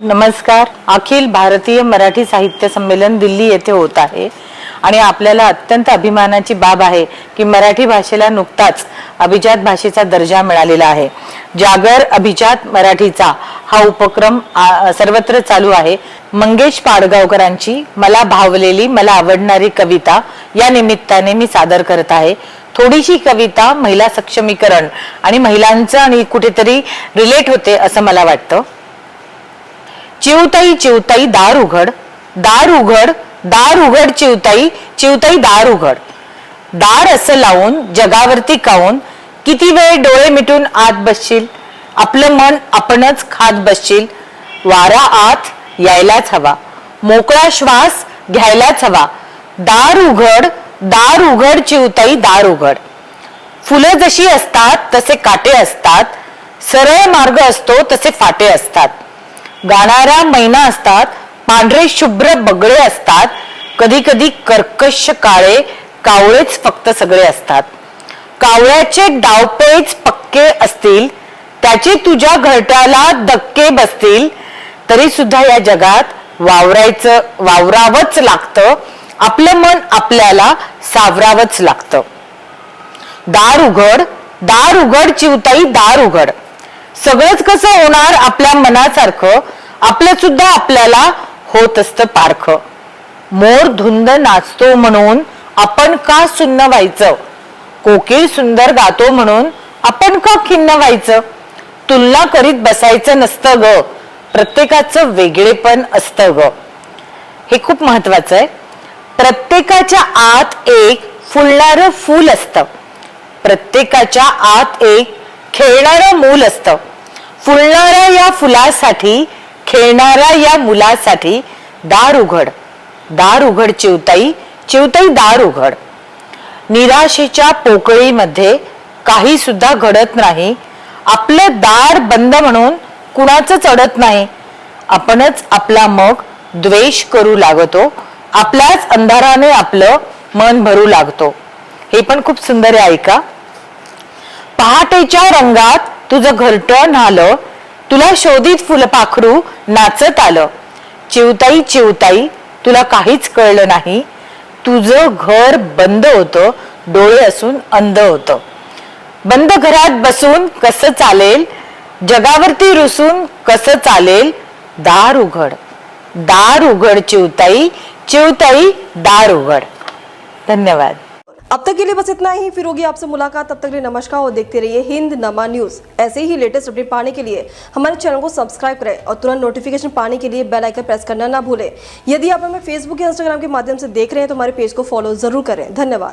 नमस्कार. अखिल भारतीय मराठी साहित्य संमेलन दिल्ली येथे होत आहे. आणि आपल्याला अत्यंत अभिमानाची बाब आहे की मराठी भाषेला नुकताच अभिजात भाषेचा दर्जा मिळालेला आहे. जागर अभिजात मराठीचा हा उपक्रम सर्वत्र चालू आहे. मंगेश पाडगावकरांची मला भावलेली मला आवडणारी कविता या निमित्ताने मी सादर करत आहे. थोडीशी कविता महिला सक्षमीकरण आणि महिलांचं आणि कुठेतरी रिलेट होते असं मला वाटतं. चिवताई चिवताई दार उघड दार उघड दार उघड चिवताई चिवताई दार उघड दार असं लावून जगावरती काऊन किती वेळ डोळे मिटून आत बसशील? आपलं मन आपणच खात बसशील. वारा आत यायलाच हवा. मोकळा श्वास घ्यायलाच हवा. दार उघड दार उघड चिवताई दार उघड फुलं जशी असतात तसे काटे असतात. सरळ मार्ग असतो तसे फाटे असतात. गाणाऱ्या मैना असतात पांढरे शुभ्र बगळे असतात कधी कधी कर्कश काळे कावळेच फक्त सगळे असतात. कावळ्याचे डावपेच पक्के असतील त्याचे तुझ्या घरट्याला धक्के बसतील तरी सुद्धा या जगात वावरायचं वावरावंच लागतं आपलं मन आपल्याला सावरावंच लागतं. दार उघड दार उघड चिवताई दार उघड. सगळंच कसं होणार आपल्या मनासारखं आपलं सुद्धा आपल्याला होत असतं पारखं. मोर धुंद नाचतो म्हणून आपण का सुन्न व्हायचं? कोकिळ सुंदर गातो म्हणून आपण का खिन्न व्हायचं? तुलना करीत बसायचं नसतं ग. प्रत्येकाचं वेगळेपण असतं ग. हे खूप महत्वाचं आहे. प्रत्येकाच्या आत एक फुलणारं फूल असतं. प्रत्येकाच्या आत एक खेळणारं मूल असतं. फुलणाऱ्या या फुलासाठी खेळणाऱ्या या मुलासाठी दार उघड. दार उघड चिवताई चिवताई दार उघड. निराशेच्या पोकळीमध्ये काही सुद्धा घडत नाही. आपलं दार बंद म्हणून कुणाच चढत नाही. आपणच आपला मग द्वेष करू लागतो. आपल्याच अंधाराने आपलं मन भरू लागतो. हे पण खूप सुंदर आहे ऐका. पहाटेच्या रंगात तुझं घरट न्हालं तुला शोधित फुलपाखरू नाचत आलं. चिवताई चिवताई तुला काहीच कळलं नाही. तुझं घर बंद होतं डोळे असून अंध होतं. बंद घरात बसून कसं चालेल? जगावरती रुसून कसं चालेल? दार उघड. दार उघड चिवताई. चिवताई दार उघड. धन्यवाद. अब तक के लिए बस इतना ही। फिर होगी आपसे मुलाकात। तब तक के लिए नमस्कार और देखते रहिए हिंद नमा न्यूज़। ऐसे ही लेटेस्ट अपडेट पाने के लिए हमारे चैनल को सब्सक्राइब करें और तुरंत नोटिफिकेशन पाने के लिए बेल आइकन प्रेस करना ना भूलें। यदि आप हमें फेसबुक या इंस्टाग्राम के माध्यम से देख रहे हैं तो हमारे पेज को फॉलो ज़रूर करें। धन्यवाद।